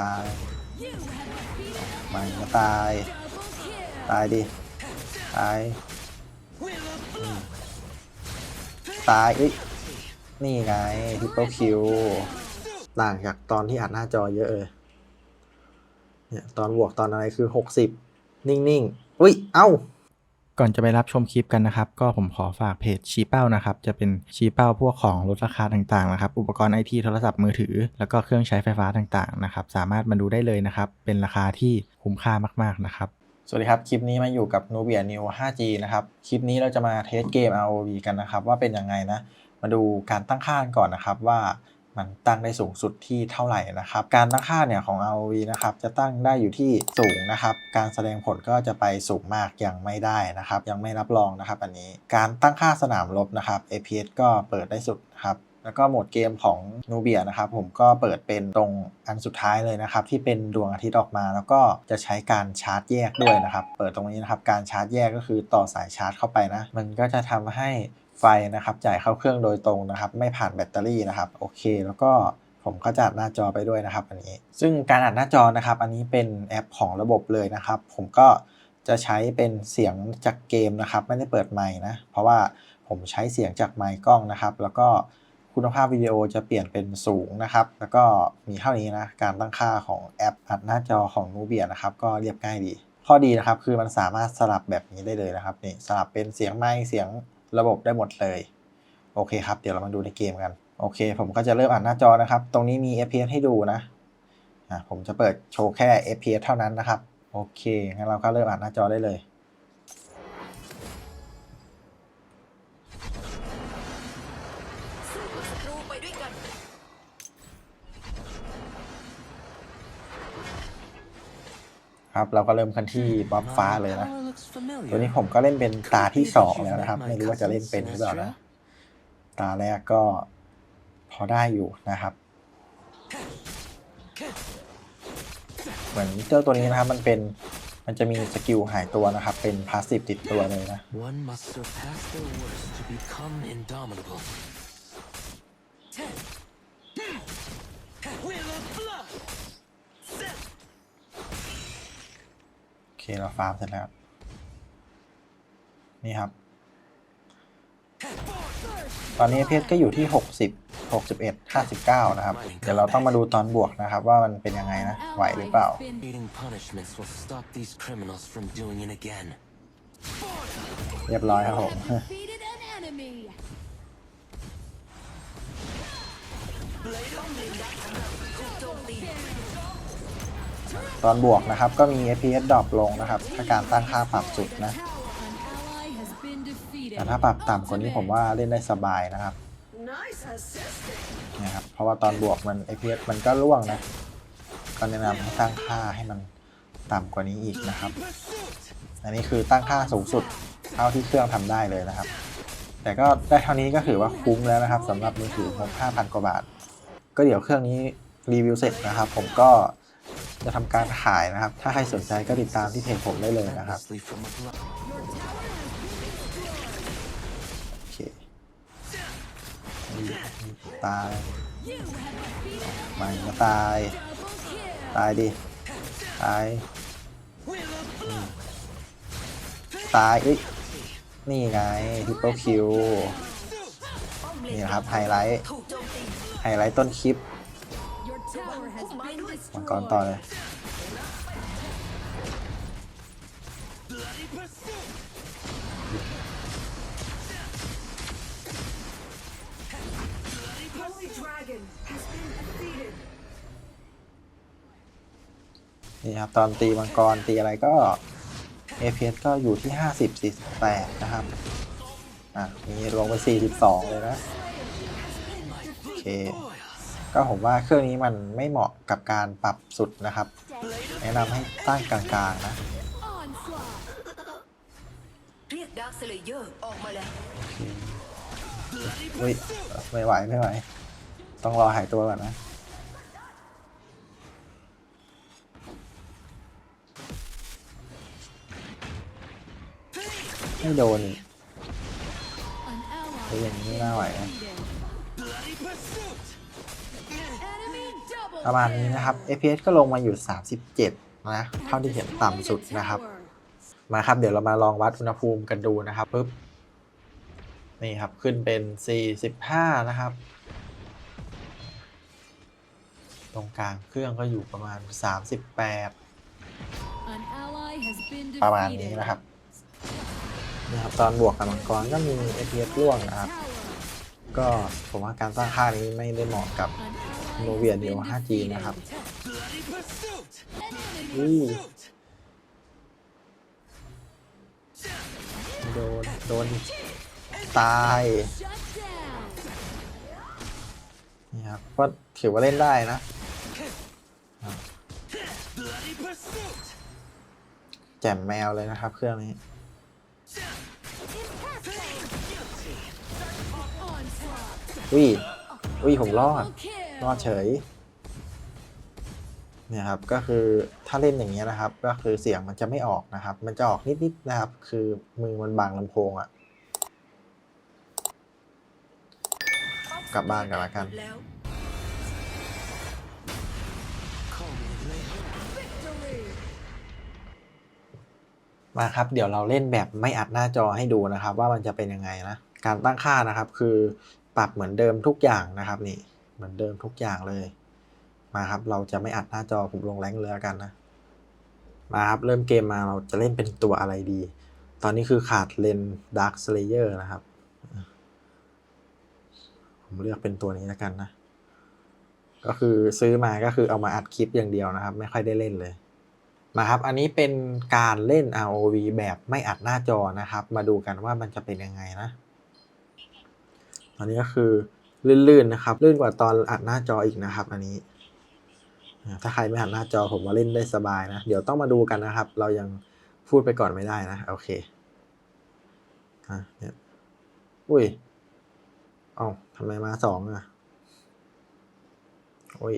ตายมันก็ตาย ตายดิ ตาย ตายเอ้ยนี่ไงทิปเปิลคิวต่างจากตอนที่อัดหน้าจอเยอะเลยเนี่ยตอนบวกตอนอะไรคือ60นิ่งๆอุ้ย เอ้า ก่อนจะไปรับชมคลิปกันนะครับ ก็ผมขอฝากเพจชี้เป้านะครับ จะเป็นชี้เป้าพวกของลดราคาต่างๆนะครับ อุปกรณ์ไอทีโทรศัพท์มือถือ แล้วก็เครื่องใช้ไฟฟ้าต่างๆนะครับ สามารถมาดูได้เลยนะครับ เป็นราคาที่คุ้มค่ามากๆนะครับ สวัสดีครับ คลิปนี้มาอยู่กับ Nubia Neo 5G นะครับ คลิปนี้เราจะมาเทสเกม ROV กันนะครับ ว่าเป็นยังไงนะ มาดูการตั้งค่าก่อนนะครับว่า มันตั้งได้สูงสุดที่เท่าไหร่นะครับ การตั้งค่าเนี่ยของ ROV นะครับจะตั้งได้อยู่ที่สูงนะครับ การแสดงผลก็จะไปสูงมากยังไม่ได้นะครับ ยังไม่รับรองนะครับ อันนี้การตั้งค่าสนามรบนะครับ APS ก็เปิดได้สุดครับแล้วก็โหมดเกมของ Nubia นะครับผมก็เปิดเป็นตรงอันสุดท้ายเลยนะครับ ที่เป็นดวงอาทิตย์ออกมา แล้วก็จะใช้การชาร์จแยกด้วยนะครับ เปิดตรงนี้นะครับ การชาร์จแยกก็คือต่อสายชาร์จเข้าไปนะ มันก็จะทำให้ ไฟนะครับ จ่ายเข้าเครื่องโดยตรงนะครับ ไม่ผ่านแบตเตอรี่นะครับ โอเค แล้วก็ผมก็จะอัดหน้าจอไปด้วยนะครับ อันนี้ ซึ่งการอัดหน้าจอนะครับ อันนี้เป็นแอปของระบบเลยนะครับ ผมก็จะใช้เป็นเสียงจากเกมนะครับ ไม่ได้เปิดไมค์นะ เพราะว่าผมใช้เสียงจากไมค์กล้องนะครับ แล้วก็คุณภาพวิดีโอจะเปลี่ยนเป็นสูงนะครับ แล้วก็มีเท่านี้นะ การตั้งค่าของแอปอัดหน้าจอของ Nubia นะครับ ก็เรียบง่ายดี ข้อดีนะครับคือมันสามารถสลับแบบนี้ได้เลยนะครับนี่สลับเป็นเสียงไมค์เสียง ระบบได้หมดเลย โอเคครับ เดี๋ยวเรามาดูในเกมกัน โอเค ผมก็จะเริ่มอัดหน้าจอนะครับ ตรงนี้มี FPS ให้ดูนะอะผมจะเปิดโชว์แค่ FPS เท่านั้นนะครับ โอเคงั้นเราก็เริ่มอัดหน้าจอได้เลยครับ เราก็เริ่มกันที่บ๊อบฟ้าเลยนะ ตัวนี้ผมก็เล่นเป็นตาที่สองแล้วนะครับ ไม่รู้ว่าจะเล่นเป็นหรือเปล่านะ ตาแรกก็พอได้อยู่นะครับ เหมือนเจ้าตัวนี้นะครับ มันเป็นมันจะมีสกิลหายตัวนะครับ เป็นพาสซีฟติดตัวเลยนะ One must surpass their worst to become indomitable. Wheel of blood โอเค เราฟาร์มเสร็จแล้ว นี่ครับ ตอนนี้เพชรก็อยู่ที่ 60 61 59 นะครับ เดี๋ยวเราต้องมาดูตอนบวกนะครับ ว่ามันเป็นยังไงนะ ไหวหรือเปล่า Eating punishments will stop these criminals from doing it again. เรียบร้อยครับผม defeated an enemy. ตอนบวกนะครับก็มี FPS ดรอปลงนะครับ ถ้าการตั้งค่าปรับสุดนะ แต่ถ้าปรับต่ำกว่านี้ผมว่าเล่นได้สบายนะครับ Nice assisting นะครับ เพราะว่าตอนบวกมัน FPS มันก็ร่วงนะ ก็แนะนำให้ตั้งค่าให้มันต่ำกว่านี้อีกนะครับ อันนี้คือตั้งค่าสูงสุดเท่าที่เครื่องทำได้เลยนะครับ แต่ก็ได้เท่านี้ก็ถือว่าคุ้มแล้วนะครับสำหรับมือถือผม5,000 กว่าบาท ก็เดี๋ยวเครื่องนี้รีวิวเสร็จนะครับ ผมก็จะทำการขายนะครับ ถ้าใครสนใจก็ติดตามที่เพจผมได้เลยนะครับ ตาย You have defeated มันก็ตาย ตายดิ ตาย ตายเอ้ยนี่ไงทิปเปิลคิว นี่นะครับไฮไลท์ ไฮไลท์ต้นคลิป มังกรต่อเลย นี่ครับตอนตีมังกรตีอะไรก็ APS ก็อยู่ที่ 50 48 นะครับ อะนี่ลงไป 42 เลยนะ โอเค ก็ผมว่าเครื่องนี้มันไม่เหมาะกับการปรับสุดนะครับ แนะนำให้ตั้งกลางๆนะ Onslaught. เรียกดาร์คเซเลเยอร์ออกมาแล้วอุ้ยไม่ไหว ไม่ไหว ต้องรอหายตัวก่อนนะ ไม่โดนอีก An ally เฮ้ยอย่างนี้น่าไหวนะประมาณนี้นะครับ FPS ก็ลงมาอยู่ 37 นะ เท่าที่เห็นต่ำสุดนะครับ มาครับ เดี๋ยวเรามาลองวัดอุณหภูมิกันดูนะครับปุ๊บ นี่ครับ ขึ้นเป็น 45 นะครับ ตรงกลางเครื่องก็อยู่ประมาณ 38 An ally has been ประมาณนี้ defeated. นะครับนะครับตอนบวกกับมังกรก็มี FPS ร่วงนะครับ Tower. ก็ผมว่าการตั้งค่านี้ไม่ได้เหมาะกับ An ally Novia has Neo been 5G นะครับ Bloody pursuit! อู้โดน โดน ตาย Shut down. นี่ครับก็ถือว่าเล่นได้นะ Bloody pursuit! แจ่มแมวเลยนะครับเครื่องนี้ วิ่งวิวิผมรอด รอดเฉย เนี่ยครับ ก็คือถ้าเล่นอย่างเงี้ยนะครับ ก็คือเสียงมันจะไม่ออกนะครับ มันจะออกนิดๆนะครับ คือมือมันบังลำโพงอะ่ะกลับบ้านกันละกัน มาครับเดี๋ยวเราเล่นแบบไม่อัดหน้าจอให้ดูนะครับ ว่ามันจะเป็นยังไงนะการตั้งค่านะครับ คือปรับเหมือนเดิมทุกอย่างนะครับนี่เหมือนเดิมทุกอย่างเลย มาครับเราจะไม่อัดหน้าจอผมลงแรงเรือกันนะ มาครับเริ่มเกมมาเราจะเล่นเป็นตัวอะไรดี ตอนนี้คือขาดเลน Dark Slayer นะครับ ผมเลือกเป็นตัวนี้แล้วกันนะ ก็คือซื้อมาก็คือเอามาอัดคลิปอย่างเดียวนะครับ ไม่ค่อยได้เล่นเลย มาครับ อันนี้เป็นการเล่น ROV แบบไม่อัดหน้าจอนะครับ มาดูกันว่ามันจะเป็นยังไงนะ ตอนนี้ก็คือลื่นๆนะครับ ลื่นกว่าตอนอัดหน้าจออีกนะครับ อันนี้ ถ้าใครไม่อัดหน้าจอผมว่าเล่นได้สบายนะ เดี๋ยวต้องมาดูกันนะครับ เรายังพูดไปก่อนไม่ได้นะ โอเคอะเนี่ยอุ้ย เอ้าทำไมมาสองอะ โอ้ย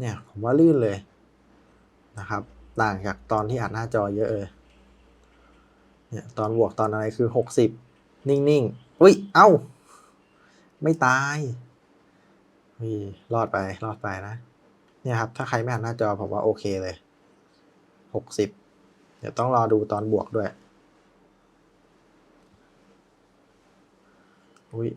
เนี่ยผมว่าลื่นเลยนะครับ ต่างจากตอนที่อัดหน้าจอเยอะเลยเนี่ยตอนบวกตอนอะไรคือหกสิบนิ่งๆ อุ้ย เอ้า ไม่ตายอุ้ยรอดไป รอดไปนะ เนี่ยครับ ถ้าใครไม่อัดหน้าจอผมว่าโอเคเลยหกสิบเดี๋ยวต้องรอดูตอนบวกด้วย อุ้ย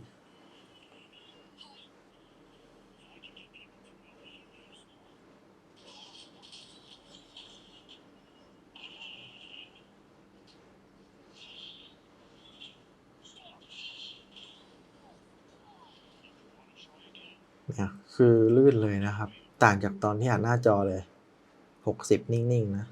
เนี่ย คือลื่นเลยนะครับ ต่างจากตอนที่อ่านหน้าจอเลย หกสิบนิ่งๆนะ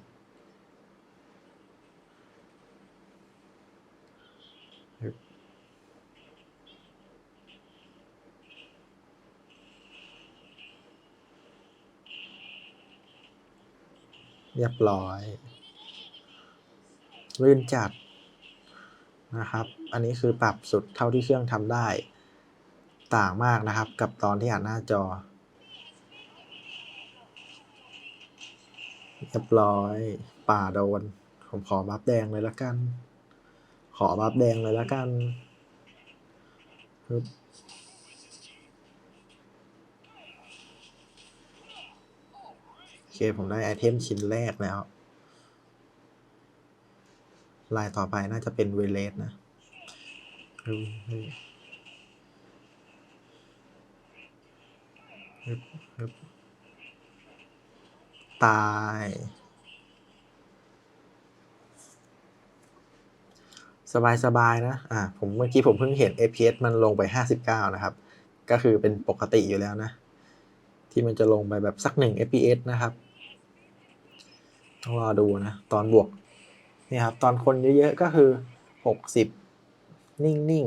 เรียบร้อย ลื่นจัดนะครับ อันนี้คือปรับสุดเท่าที่เครื่องทำได้ ต่างมากนะครับ กับตอนที่อ่านหน้าจอเรียบร้อย ป่าโดน ผมขอบัฟแดงเลยละกัน ขอบัฟแดงเลยละกันปึ๊บโอเค ผมได้ไอเทมชิ้นแรกแล้ว ลายต่อไปน่าจะเป็นเวเลสนะฮึบฮึบฮึบฮึบ ตาย สบายสบายนะ อ่า ผมเมื่อกี้ผมเพิ่งเห็น FPS มันลงไป 59 นะครับ ก็คือเป็นปกติอยู่แล้วนะ ที่มันจะลงไปแบบสักหนึ่ง FPS นะครับ ต้องรอดูนะ ตอนบวก นี่ครับ ตอนคนเยอะๆ ก็คือ 60 นิ่ง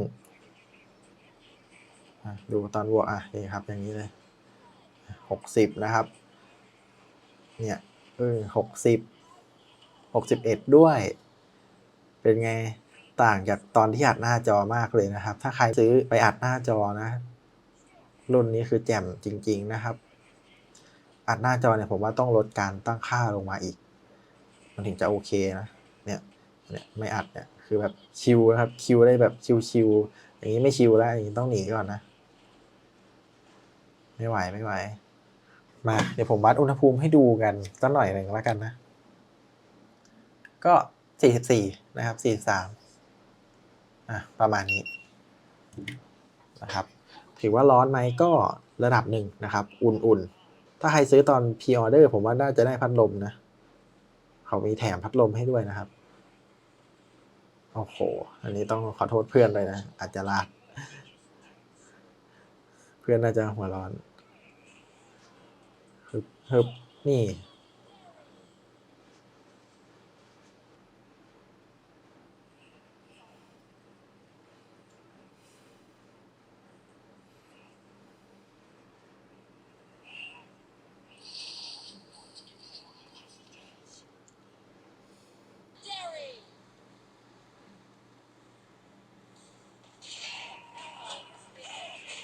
ๆ ดูตอนบวก อะ นี่ครับ อย่างนี้เลย 60นะครับ เนี่ยเออ60 61ด้วย เป็นไงต่างจากตอนที่อัดหน้าจอมากเลยนะครับ ถ้าใครซื้อไปอัดหน้าจอนะ รุ่นนี้คือแจ่มจริง ๆนะครับ อัดหน้าจอเนี่ยผมว่าต้องลดการตั้งค่าลงมาอีก มันถึงจะโอเคนะ เนี่ย เนี่ยไม่อัดเนี่ยคือแบบชิลนะครับ คิวได้แบบชิลๆอย่างนี้ไม่ชิลแล้วอย่างนี้ต้องหนีก่อนนะ ไม่ไหวไม่ไหว มาเดี๋ยวผมวัดอุณหภูมิให้ดูกันสักหน่อยหนึ่งแล้วกันนะ ก็ 44 นะครับ 43อะประมาณนี้นะครับถือว่าร้อนไหมก็ระดับหนึ่งนะครับ อุ่นๆ ถ้าใครซื้อตอนพ r ออเดอร์ผมว่าน่าจะได้พัดลมนะ เขามีแถมพัดลมให้ด้วยนะครับ โอ้โห อันนี้ต้องขอโทษเพื่อนเลยนะ อาจจะลาด เพื่อนน่าจะหัวร้อน ฮึบฮึบนี่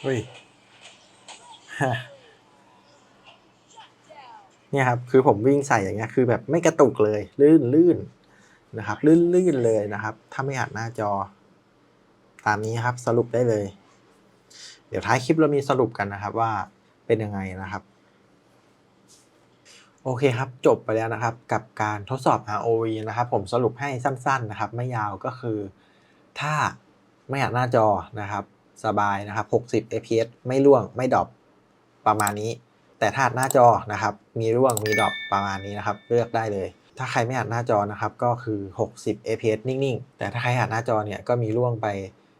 เฮ้ย เนี่ยครับคือผมวิ่งใส่อย่างเงี้ยคือแบบไม่กระตุกเลยลื่นลื่นนะครับลื่นลื่นเลยนะครับ ถ้าไม่อัดหน้าจอ ตามนี้ครับสรุปได้เลย เดี๋ยวท้ายคลิปเรามีสรุปกันนะครับว่าเป็นยังไงนะครับ โอเคครับจบไปแล้วนะครับ กับการทดสอบ ROV นะครับ ผมสรุปให้สั้น ๆนะครับ ไม่ยาวก็คือ ถ้าไม่อัดหน้าจอนะครับ สบายนะครับ 60 fps ไม่ร่วงไม่ดรอปประมาณนี้ แต่ถ้าอัดหน้าจอนะครับมีร่วงมีดรอปประมาณนี้นะครับ เลือกได้เลย ถ้าใครไม่อัดหน้าจอนะครับก็คือ 60 fps นิ่งๆ แต่ถ้าใครอัดหน้าจอเนี่ยก็มีร่วงไป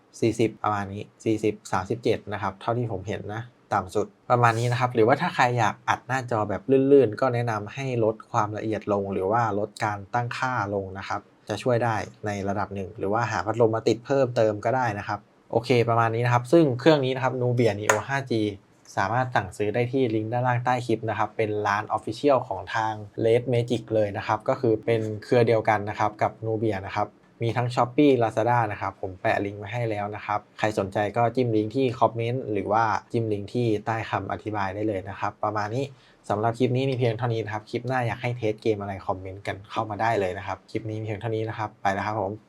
40 ประมาณนี้ 40 37 นะครับ เท่าที่ผมเห็นนะต่ำสุดประมาณนี้นะครับ หรือว่าถ้าใครอยากอัดหน้าจอแบบลื่นๆ ก็แนะนำให้ลดความละเอียดลง หรือว่าลดการตั้งค่าลงนะครับ จะช่วยได้ในระดับหนึ่ง หรือว่าหาพัดลมมาติดเพิ่มเติมก็ได้นะครับ โอเคประมาณนี้นะครับ ซึ่งเครื่องนี้นะครับ Nubia Neo 5G สามารถสั่งซื้อได้ที่ลิงก์ด้านล่างใต้คลิปนะครับ เป็นร้าน Official ของทาง Red Magic เลยนะครับ ก็คือเป็นเครือเดียวกันนะครับกับ Nubia นะครับมีทั้ง s h o p e e Lazada นะครับ ผมแปะลิงก์ไว้ให้แล้วนะครับ ใครสนใจก็จิ้มลิงก์ที่คอมเมนต์หรือว่าจิ้มลิงก์ที่ใต้คำอธิบายได้เลยนะครับ ประมาณนี้สำหรับคลิปนี้มีเพียงเท่านี้นะครับ คลิปหน้าอยากให้เทสเกมอะไรคอมเมนต์กันเข้ามาได้เลยนะครับ คลิปนี้มีเพียงเท่านี้นะครับ ไปแล้วครับผม